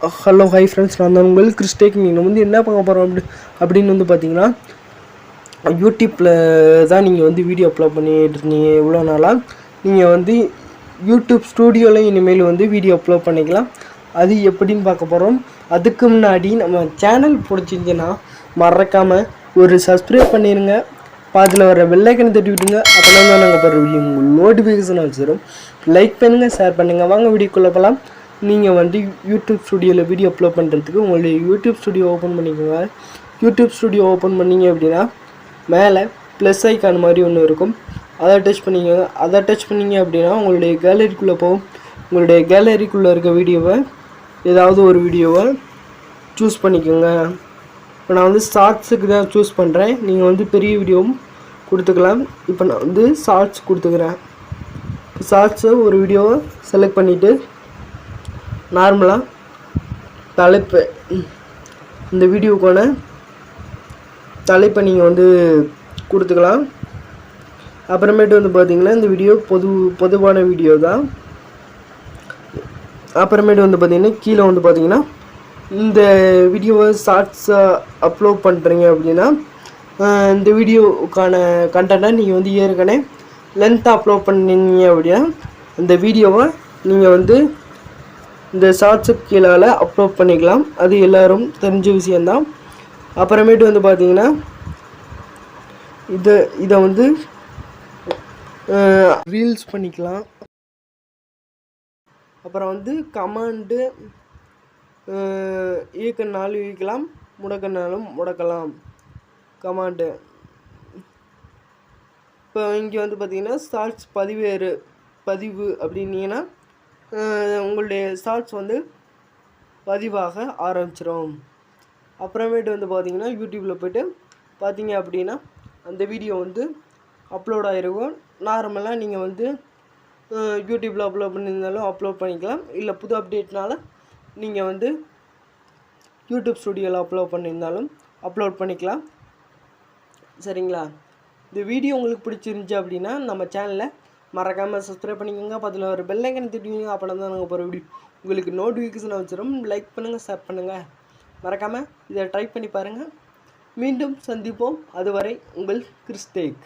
Hello hi friends நான் தான் உங்கள் கிறிஸ்டேக் நீங்கள் வந்து என்ன பார்க்க போகிறோம் அப்படி அப்படின்னு வந்து பார்த்தீங்கன்னா யூடியூப்பில் தான் நீங்கள் வந்து வீடியோ அப்லோட் பண்ணிட்டு இருந்தீங்க. இவ்வளோ நாளாக நீங்கள் வந்து யூடியூப் ஸ்டூடியோவில் இனிமேல் வந்து வீடியோ அப்லோட் பண்ணிக்கலாம். அது எப்படின்னு பார்க்க போகிறோம் அதுக்கு முன்னாடி நம்ம சேனல் பிடிச்சிருந்துச்சுன்னா மறக்காமல் ஒரு சப்ஸ்கிரைப் பண்ணிடுங்க பாதியில் வர வெள்ளைக்கணை தட்டி விட்டுங்க அப்போ தான் நாங்கள் பெற நோட்டிஃபிகேஷன் வச்சிடும் லைக் பண்ணுங்கள் ஷேர் பண்ணுங்கள் வாங்க வீடியோக்குள்ளே போகலாம் நீங்கள் வந்து யூடியூப் ஸ்டுடியோவில் வீடியோ அப்லோட் பண்ணுறதுக்கு உங்களுடைய யூடியூப் ஸ்டுடியோ ஓப்பன் பண்ணிக்கோங்க. யூடியூப் ஸ்டுடியோ ஓப்பன் பண்ணீங்க அப்படின்னா மேலே ப்ளஸ் ஐக்கான் மாதிரி ஒன்று இருக்கும். அதை டச் பண்ணிக்கோங்க. அதை டச் பண்ணீங்க அப்படின்னா உங்களுடைய கேலரிக்குள்ளே போகும். உங்களுடைய கேலரிக்குள்ளே இருக்க வீடியோவை ஏதாவது ஒரு வீடியோவை சூஸ் பண்ணிக்கோங்க. இப்போ நான் வந்து ஷார்ட்ஸுக்கு தான் சூஸ் பண்ணுறேன் நீங்கள் வந்து பெரிய வீடியோவும் கொடுத்துக்கலாம். இப்போ நான் வந்து ஷார்ட்ஸ் கொடுத்துக்கிறேன். ஷார்ட்ஸை ஒரு வீடியோவை செலக்ட் பண்ணிவிட்டு நார்மலாக தலைப்பு. இந்த வீடியோக்கான தலைப்பை நீங்கள் வந்து கொடுத்துக்கலாம். அப்புறமேட்டு வந்து பார்த்தீங்கன்னா இந்த வீடியோ பொது பொதுவான வீடியோ தான். அப்புறமேட்டு வந்து பார்த்தீங்கன்னா கீழே வந்து பார்த்தீங்கன்னா இந்த வீடியோவை ஷார்ட்ஸாக அப்லோட் பண்ணுறீங்க அப்படின்னா இந்த வீடியோவுக்கான கண்டென்ட்டை நீங்கள் வந்து ஏற்கனவே லென்த்தாக அப்லோட் பண்ணீங்க அப்படின்னா இந்த வீடியோவை நீங்கள் வந்து இந்த ஷார்ட்ஸுக்கு கீழால் அப்லோட் பண்ணிக்கலாம். அது எல்லோரும் தெரிஞ்ச விஷயந்தான் அப்புறமேட்டு வந்து பார்த்தீங்கன்னா இதை இதை வந்து ரீல்ஸ் பண்ணிக்கலாம். அப்புறம் வந்து கமாண்டு இயக்கனாலும் இயக்கலாம் முடக்கனாலும் முடக்கலாம். கமாண்டு இப்போ இங்கே வந்து பார்த்தீங்கன்னா ஷார்ட்ஸ் பதிவேறு பதிவு அப்படின்னீங்கன்னா உங்களுடைய ஷார்ட்ஸ் வந்து பதிவாக ஆரம்பிச்சிடும் அப்புறமேட்டு வந்து பார்த்திங்கன்னா யூடியூப்பில் போய்ட்டு பார்த்தீங்க அப்படின்னா அந்த வீடியோ வந்து அப்லோட் ஆகிருக்கும் நார்மலாக நீங்கள் வந்து யூடியூப்பில் அப்லோட் பண்ணியிருந்தாலும் அப்லோட் பண்ணிக்கலாம். இல்லை புது அப்டேட்னால நீங்கள் வந்து யூடியூப் ஸ்டுடியோவில் அப்லோட் பண்ணியிருந்தாலும் அப்லோட் பண்ணிக்கலாம். சரிங்களா? இந்த வீடியோ உங்களுக்கு பிடிச்சிருந்துச்சி அப்படின்னா நம்ம சேனலை மறக்காமல் சப்ஸ்கிரைப் பண்ணிக்கோங்க. பதில் ஒரு பெல்லைக்கனை திட்டுவீங்க அப்போ தான் நாங்கள் போகிற வீடியோ உங்களுக்கு நோட்டிஃபிகேஷன் வச்சிடும் லைக் பண்ணுங்கள் ஷேர் பண்ணுங்கள் மறக்காமல் இதை ட்ரை பண்ணி பாருங்கள் மீண்டும் சந்திப்போம். அதுவரை உங்கள் கிறிஸ்டேக்.